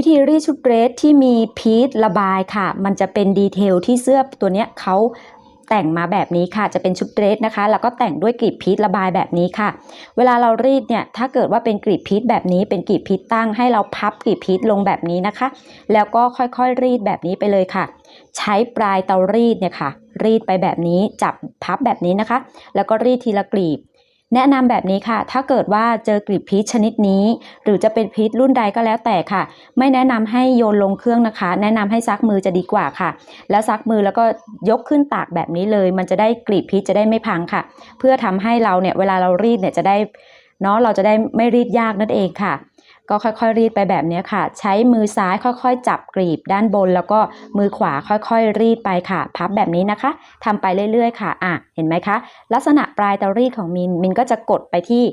วิธีรีดชุดเดรสที่มีพีทระบายค่ะ มันจะเป็นดีเทลที่เสื้อตัวเนี้ยเขาแต่งมาแบบนี้ค่ะ จะเป็นชุดเดรสนะคะ แล้วก็แต่งด้วยกลีบพีทระบายแบบนี้ค่ะ เวลาเรารีดเนี่ย ถ้าเกิดว่าเป็นกลีบพีทแบบนี้ เป็นกลีบพีทตั้งให้เราพับกลีบพีทลงแบบนี้นะคะ แล้วก็ค่อยๆรีดแบบนี้ไปเลยค่ะ ใช้ปลายเตารีดเนี่ยค่ะ รีดไปแบบนี้ จับพับแบบนี้นะคะ แล้วก็รีดทีละกลีบ แนะนำแบบนี้ค่ะ ถ้าเกิดว่าเจอกลีบพีชชนิดนี้ หรือจะเป็นพีชรุ่นใดก็แล้วแต่ค่ะ ไม่แนะนำให้โยนลงเครื่องนะคะ แนะนำให้ซักมือจะดีกว่าค่ะ แล้วซักมือแล้วก็ยกขึ้นตากแบบนี้เลย มันจะได้กลีบพีชจะได้ไม่พังค่ะ เพื่อทำให้เราเนี่ยเวลาเรารีดเนี่ยจะได้เนาะเราจะได้ไม่รีดยากนั่นเองค่ะ ก็ค่อยๆรีดไปแบบนี้ค่ะ ใช้มือซ้ายค่อยๆ จับกรีบด้านบน แล้วก็มือขวาค่อยๆ รีดไปค่ะ พับแบบนี้นะคะทำไปเรื่อยๆ ค่ะอะเห็นไหมคะ ลักษณะปลายเตารีดของมินมินก็จะกดไปที่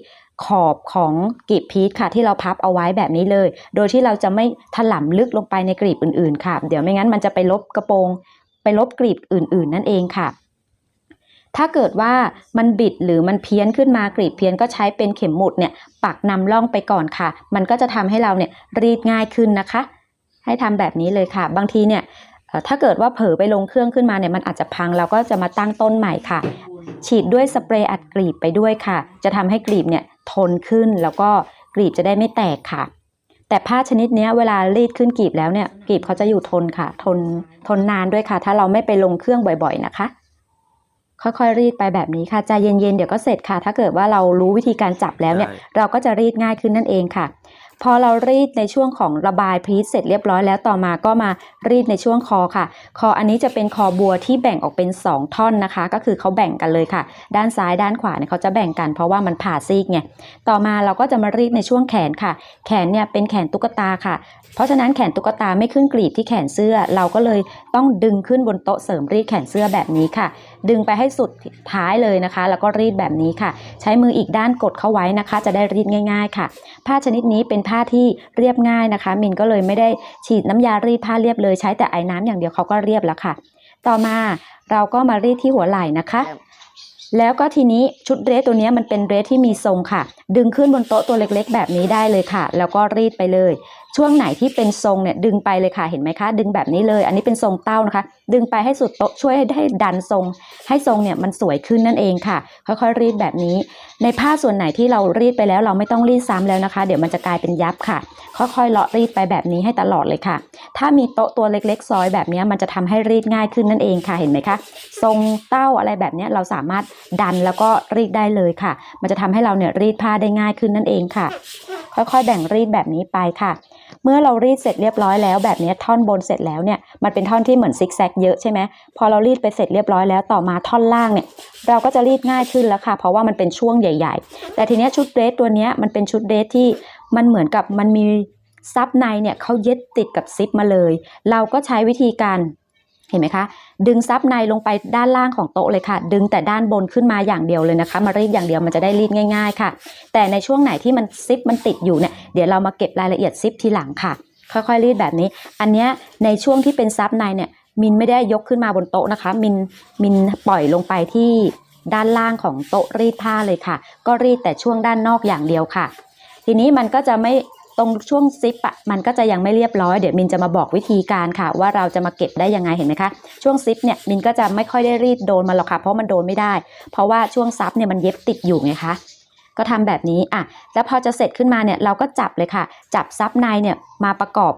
ขอบของกรีบพีชค่ะ ที่เราพับเอาไว้แบบนี้เลย โดยที่เราจะไม่ถล่ำลึกลงไปในกรีบอื่นๆ ค่ะ เดี๋ยวไม่งั้นมันจะไปลบกระโปรง ไปลบกรีบอื่น ๆ นั่นเองค่ะ ถ้าเกิดว่ามันบิดหรือมันเพี้ยนขึ้นมากรีดเพี้ยนก็ใช้เป็นเข็มหมุดเนี่ยปักนำร่องไปก่อนค่ะ มันก็จะทำให้เราเนี่ยรีดง่ายขึ้นนะคะ ให้ทำแบบนี้เลยค่ะ บางทีเนี่ยถ้าเกิดว่าเผลอไปลงเครื่องขึ้นมาเนี่ยมันอาจจะพังเราก็จะมาตั้งต้นใหม่ค่ะ ฉีดด้วยสเปรย์อัดกรีบไปด้วยค่ะ จะทำให้กรีบเนี่ยทนขึ้นแล้วก็กรีบจะได้ไม่แตกค่ะ แต่ผ้าชนิดนี้เวลารีดขึ้นกรีบแล้วเนี่ยกรีบเขาจะอยู่ทนค่ะ ทนทนนานด้วยค่ะ ถ้าเราไม่ไปลงเครื่องบ่อย ๆ นะคะ ค่อยๆ รีดไปแบบนี้ค่ะใจเย็นๆ เดี๋ยวก็เสร็จค่ะ ถ้าเกิดว่าเรารู้วิธีการจับแล้วเนี่ยใช่เราก็จะรีดง่ายขึ้นนั่นเองค่ะ พอเรารีดในช่วงของระบายพรีสเสร็จเรียบร้อยแล้วต่อมาก็มารีดในช่วงคอค่ะ คออันนี้จะเป็นคอบัวที่แบ่งออกเป็น 2 ท่อนนะคะ ก็คือเขาแบ่งกันเลยค่ะ ด้านซ้ายด้านขวาเนี่ยเขาจะแบ่งกันเพราะว่ามันผ่าซีกไงต่อมาเราก็จะมารีดในช่วงแขนค่ะ แขนเนี่ยเป็นแขนตุ๊กตาค่ะ เพราะฉะนั้นแขนตุ๊กตาไม่ขึ้นกรีบที่แขนเสื้อ เราก็เลยต้องดึงขึ้นบนโต๊ะเสริมรีดแขนเสื้อแบบนี้ค่ะ ดึงไปให้สุดท้ายเลยนะคะ แล้วก็รีดแบบนี้ค่ะ ใช้มืออีกด้านกดเข้าไว้นะคะ จะได้รีดง่าย ๆ ค่ะ ผ้าชนิดนี้เป็นผ้าที่เรียบง่ายนะคะ มินก็เลยไม่ได้ฉีดน้ำยารีดผ้าเรียบเลยใช้แต่ไอ้น้ำอย่างเดียวเขาก็เรียบแล้วค่ะ ต่อมาเราก็มารีดที่หัวไหล่นะคะ แล้วก็ทีนี้ชุดเดรสตัวเนี้ยมันเป็นเดรสที่มีทรงค่ะ ดึงขึ้นบนโต๊ะตัวเล็กๆ แบบนี้ได้เลยค่ะ แล้วก็รีดไปเลย ช่วงไหนที่เป็นทรงเนี่ยดึงไปเลยค่ะเห็นไหมคะ ดึงแบบนี้เลย อันนี้เป็นทรงเต้านะคะ ดึงไปให้สุดโต๊ะช่วยให้ดันทรง ให้ทรงเนี่ยมันสวยขึ้นนั่นเองค่ะ ค่อยๆรีดแบบนี้ ในผ้าส่วนไหนที่เรารีดไปแล้วเราไม่ต้องรีดซ้ำแล้วนะคะ เดี๋ยวมันจะกลายเป็นยับค่ะ ค่อยๆเลาะรีดไปแบบนี้ให้ตลอดเลยค่ะ ถ้ามีโต๊ะตัวเล็กๆ ซอยแบบนี้มันจะทำให้รีดง่ายขึ้นนั่นเองค่ะเห็นไหมคะ ทรงเต้าอะไรแบบนี้เราสามารถดันแล้วก็รีดได้เลยค่ะ มันจะทำให้เราเนี่ยรีดผ้าได้ง่ายขึ้นนั่นเองค่ะ ค่อยๆ แบ่งรีดแบบนี้ไปค่ะ เมื่อเรารีดเสร็จเรียบร้อยแล้วแบบนี้ท่อนบนเสร็จแล้วเนี่ยมันเป็นท่อนที่เหมือนซิกแซกเยอะใช่ไหมพอเรารีดไปเสร็จเรียบร้อยแล้วต่อมาท่อนล่างเนี่ยเราก็จะรีดง่ายขึ้นแล้วค่ะ เพราะว่ามันเป็นช่วงใหญ่ ๆ แต่ทีนี้ชุดเดรสตัวนี้มันเป็นชุดเดรสที่มันเหมือนกับมันมีซับในเนี่ยเขาเย็ดติดกับซิปมาเลย เราก็ใช้วิธีการ เห็นไหมคะ ดึงซับในลงไปด้านล่างของโต๊ะเลยค่ะ ดึงแต่ด้านบนขึ้นมาอย่างเดียวเลยนะคะ มารีดอย่างเดียวมันจะได้รีดง่าย ๆ ค่ะ แต่ในช่วงไหนที่มันซิปมันติดอยู่เนี่ยเดี๋ยวเรามาเก็บรายละเอียดซิปทีหลังค่ะ ค่อยๆรีดแบบนี้ อันเนี้ยในช่วงที่เป็นซับในเนี่ยมินไม่ได้ยกขึ้นมาบนโต๊ะนะคะ มินมินปล่อยลงไปที่ด้านล่างของโต๊ะรีดผ้าเลยค่ะ ก็รีดแต่ช่วงด้านนอกอย่างเดียวค่ะ ทีนี้มันก็จะไม่ ตรงช่วงซิปอะมันก็จะยังไม่เรียบร้อยเดี๋ยวมินจะมาบอกวิธีการค่ะ ว่าเราจะมาเก็บได้ยังไงเห็นไหมคะ ช่วงซิปเนี่ยมินก็จะไม่ค่อยได้รีดโดนมันหรอกค่ะเพราะมันโดนไม่ได้ เพราะว่าช่วงซับเนี่ยมันเย็บติดอยู่ไงคะก็ทำแบบนี้อะแล้วพอจะเสร็จขึ้นมาเนี่ยเราก็จับเลยค่ะ จับซับในเนี่ยมาประกอบ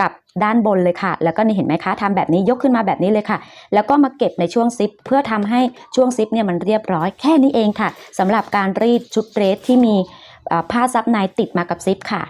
กับด้านบนเลยค่ะ แล้วก็นี่เห็นไหมคะทำแบบนี้ยกขึ้นมาแบบนี้เลยค่ะ แล้วก็มาเก็บในช่วงซิป เพื่อทำให้ช่วงซิปเนี่ยมันเรียบร้อยแค่นี้เองค่ะสำหรับการรีดชุดเดรสที่มีผ้าซับในติดมากับซิปค่ะ